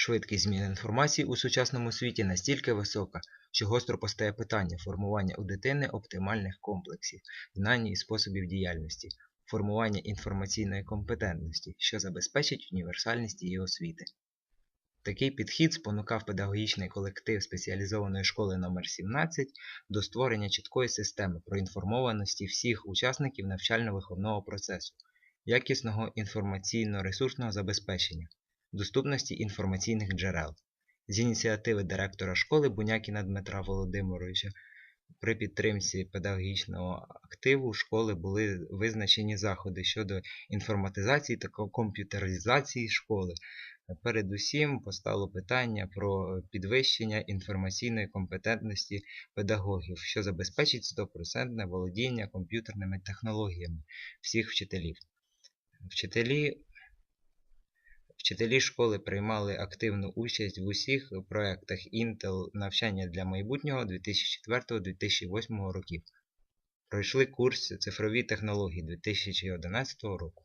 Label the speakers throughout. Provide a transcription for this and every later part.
Speaker 1: Швидкість змін інформації у сучасному світі настільки висока, що гостро постає питання формування у дитини оптимальних комплексів, знань і способів діяльності, формування інформаційної компетентності, що забезпечить універсальність її освіти. Такий підхід спонукав педагогічний колектив спеціалізованої школи номер 17 до створення чіткої системи проінформованості всіх учасників навчально-виховного процесу, якісного інформаційно-ресурсного забезпечення, доступності інформаційних джерел. З ініціативи директора школи Бунякіна Дмитра Володимировича при підтримці педагогічного активу школи були визначені заходи щодо інформатизації та комп'ютеризації школи. Передусім постало питання про підвищення інформаційної компетентності педагогів, що забезпечить 100% володіння комп'ютерними технологіями всіх вчителів. Вчителі Вчителі школи приймали активну участь в усіх проєктах Intel навчання для майбутнього 2004-2008 років. Пройшли курс цифрові технології 2011 року.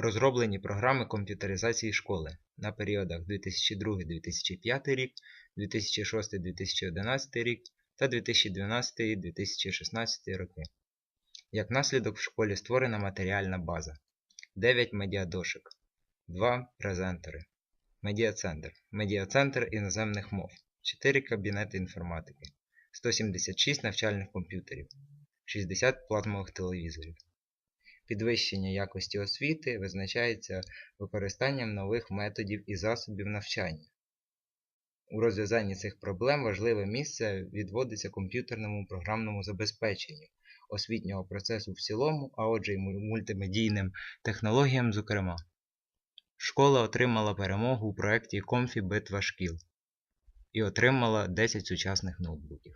Speaker 1: Розроблені програми комп'ютеризації школи на періодах 2002-2005 рік, 2006-2011 рік та 2012-2016 роки. Як наслідок в школі створена матеріальна база, 9 медіадошик, 2 презентери, медіацентр, медіацентр іноземних мов, 4 кабінети інформатики, 176 навчальних комп'ютерів, 60 платмових телевізорів. Підвищення якості освіти визначається використанням нових методів і засобів навчання. У розв'язанні цих проблем важливе місце відводиться комп'ютерному програмному забезпеченню освітнього процесу в цілому, а отже й мультимедійним технологіям зокрема. Школа отримала перемогу у проєкті Комфі Битва шкіл і отримала 10 сучасних ноутбуків.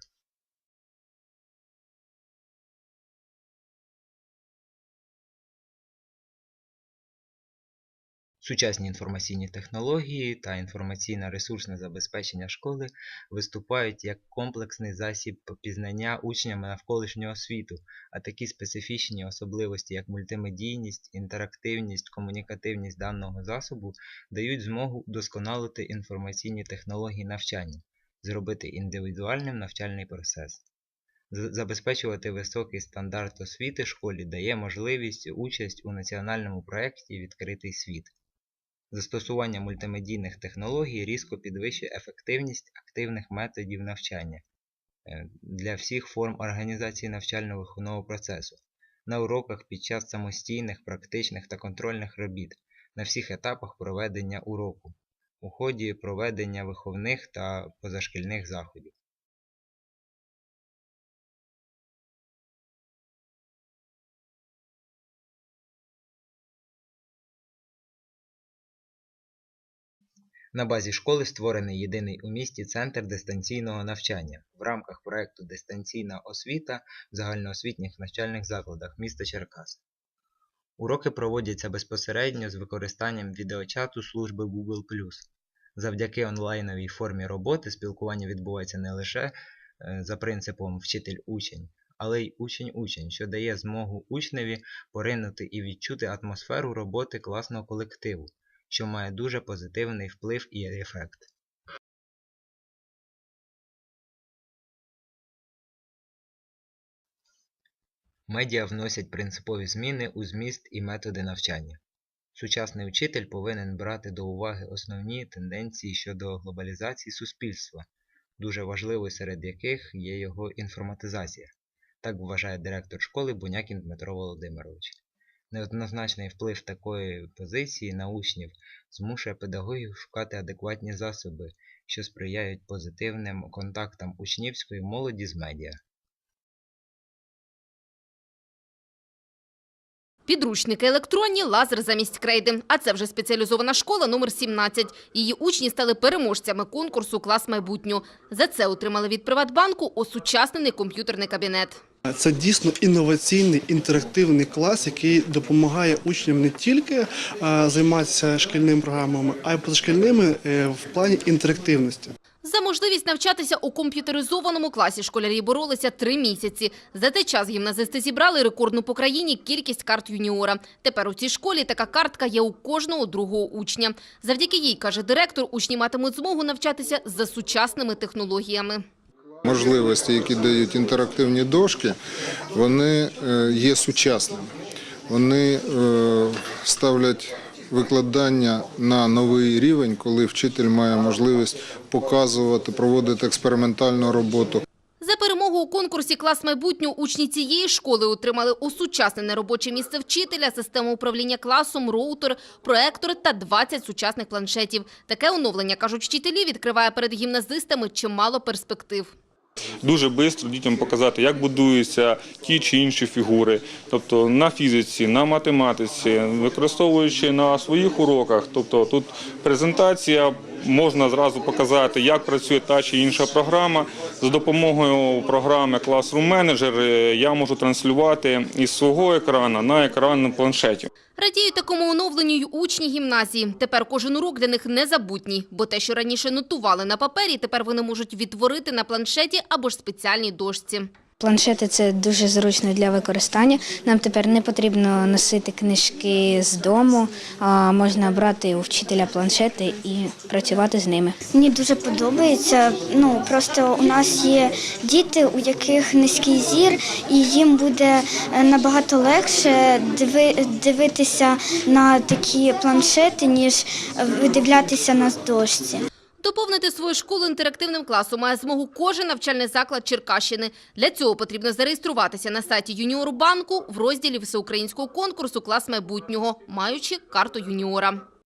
Speaker 1: Сучасні інформаційні технології та інформаційно-ресурсне забезпечення школи виступають як комплексний засіб пізнання учнями навколишнього світу, а такі специфічні особливості, як мультимедійність, інтерактивність, комунікативність даного засобу, дають змогу вдосконалити інформаційні технології навчання, зробити індивідуальним навчальний процес. Забезпечувати високий стандарт освіти школі дає можливість участь у національному проєкті Відкритий світ. Застосування мультимедійних технологій різко підвищує ефективність активних методів навчання е, для всіх форм організації навчально-виховного процесу, на уроках під час самостійних, практичних та контрольних робіт, на всіх етапах проведення уроку, у ході проведення виховних та позашкільних заходів. На базі школи створений єдиний у місті центр дистанційного навчання в рамках проекту Дистанційна освіта в загальноосвітніх навчальних закладах міста Черкас. Уроки проводяться безпосередньо з використанням відеочату служби Google+. Завдяки онлайновій формі роботи спілкування відбувається не лише е, за принципом вчитель-учень, але й учень-учень, що дає змогу учневі поринути і відчути атмосферу роботи класного колективу, що має дуже позитивний вплив і ефект. Медіа вносять принципові зміни у зміст і методи навчання. Сучасний учитель повинен брати до уваги основні тенденції щодо глобалізації суспільства, дуже важливою серед яких є його інформатизація. Так вважає директор школи Бунякін Дмитро Володимирович. Неоднозначний вплив такої позиції на учнів змушує педагогів шукати адекватні засоби, що сприяють позитивним контактам учнівської молоді з медіа.
Speaker 2: Підручники електронні, лазер замість крейди. А це вже спеціалізована школа номер 17. Її учні стали переможцями конкурсу «Клас майбутнього». За це отримали від Приватбанку осучаснений комп'ютерний кабінет.
Speaker 3: Це дійсно інноваційний інтерактивний клас, який допомагає учням не тільки е, займатися шкільними програмами, а й позашкільними е, в плані інтерактивності.
Speaker 2: За можливість навчатися у комп'ютеризованому класі школярі боролися три місяці. За цей час гімназисти зібрали рекордну по країні кількість карт юніора. Тепер у цій школі така картка є у кожного другого учня. Завдяки їй, каже директор, учні матимуть змогу навчатися за сучасними технологіями.
Speaker 4: Можливості, які дають інтерактивні дошки, вони е, є сучасними. Вони е, ставлять викладання на новий рівень, коли вчитель має можливість показувати, проводити експериментальну роботу.
Speaker 2: За перемогу у конкурсі «Клас майбутнього» учні цієї школи отримали осучаснене робоче місце вчителя, систему управління класом, роутер, проектор та 20 сучасних планшетів. Таке оновлення, кажуть вчителі, відкриває перед гімназистами чимало перспектив.
Speaker 5: Дуже швидко дітям показати, як будуються ті чи інші фігури, тобто на фізиці, на математиці, використовуючи на своїх уроках. Тобто тут презентація можна зразу показати, як працює та чи інша програма. За допомогою програми Classroom Manager е, я можу транслювати із свого екрану на екран на планшеті.
Speaker 2: Радіють такому оновленню й учні гімназії. Тепер кожен урок для них незабутній, бо те, що раніше нотували на папері, тепер вони можуть відтворити на планшеті або ж спеціальній дошці.
Speaker 6: Планшети це дуже зручно для використання. Нам тепер не потрібно носити книжки з дому, а можна брати у вчителя планшети і працювати з ними.
Speaker 7: Мені дуже подобається. Ну просто у нас є діти, у яких низький зір, і їм буде е, набагато легше диви- дивитися на такі планшети, ніж видивлятися на дошці.
Speaker 2: Доповнити свою школу інтерактивним класом має змогу кожен навчальний заклад Черкащини. Для цього потрібно зареєструватися на сайті Юніору банку в розділі всеукраїнського конкурсу «Клас майбутнього», маючи карту юніора.